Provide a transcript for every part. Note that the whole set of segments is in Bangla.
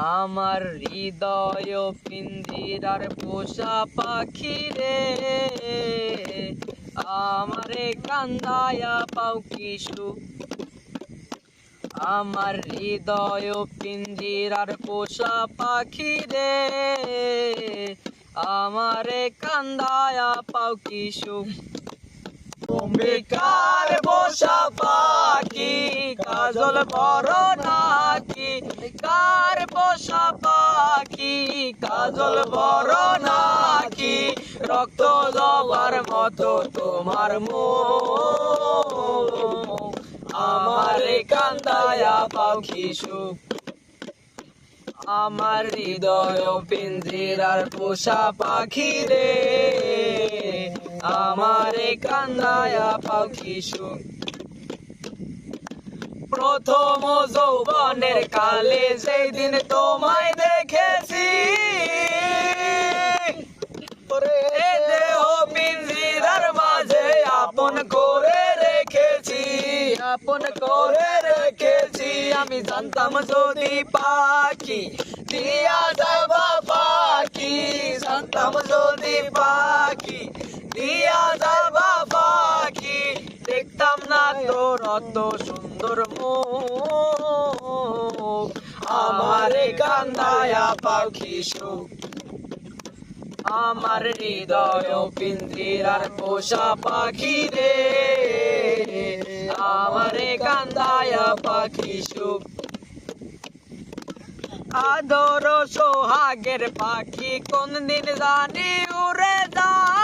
আমার হৃদয় পিঞ্জিরার পোষা পাখি রে। আমারে কান্দায়া পাও কিশু। আমার হৃদয় পিঞ্জিরার পোষা পাখি রে। আমারে কান্দায়া পাও কিশু। বেকার বসা পাখি? কাজল নাকি কার বসা পাখি, কাজল বড় নাকি? রক্ত জবার মতো তোমার মো আমার কান্দায়া পাখি সুখ? আমার হৃদয় পিঞ্জিরার পোষা পাখি রে। আমারে কান্দায়া পাখি সুখ? প্রথম যৌবনের কালে সেই দিন তোমায় দেখেছি দেহ পিঞ্জিরার মাঝে আপন করে রেখেছি আপন করে রেখেছি। আমি জানতাম যদি পাখি দিয়া যাবা পাখি জানতাম যদি পাখি দিয়া যাবা পাখি দেখতাম না তোর অত সুন্দর মুখ। আমারে কান্দায়া পাখি আমার হৃদয় পিঞ্জিরার পোষা পাখি রে। আমারে কান্দায়া পাখি আদর সোহাগের পাখি কোন দিন জানি উড়ে যায়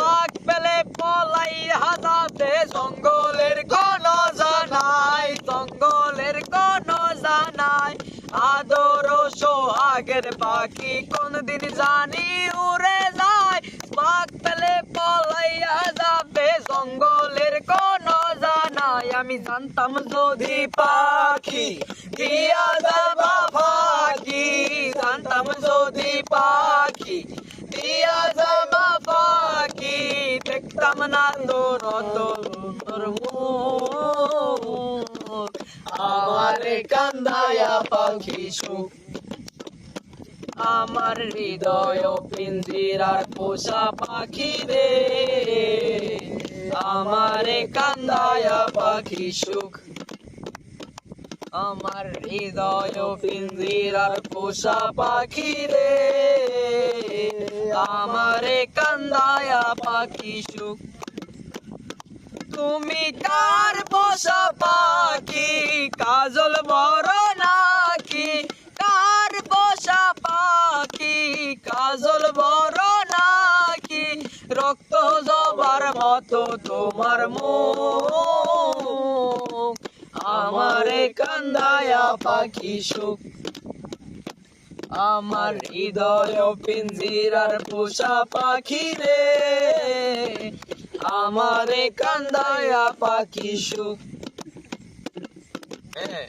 পাক পেলে পলাই হাজাতে জঙ্গলের কোন জানাই জঙ্গলের কোন জানাই আদর সোহাগের পাখি কোন দিন জানি উড়ে যায়। পাক পেলে পলাইয়া যাবে, জঙ্গলের কোন জানাই। আমি জানতাম যদি পাখি দিয়া যাবা পাখি জানতাম যদি পাখি দিয়া যাবা পাখি দেখতাম না তোর তোর আমার কান্দায়া পাখি সুখ। আমার হৃদয় পিঞ্জিরার পোষা পাখি রে আমার কান্দায়া পাখি সুখ। আমার হৃদয় পিঞ্জিরার পোষা পাখি রে আমার কান্দায়া পাখি সুখ। তুমি কার পোষা পাখি? মতো তোমার মুখ, আমারে কান্দায়া পাখি সুখ। আমার হৃদয় পিঞ্জিরার পোষা পাখি রে, আমারে কান্দায়া পাখি সুখ। হ্যাঁ।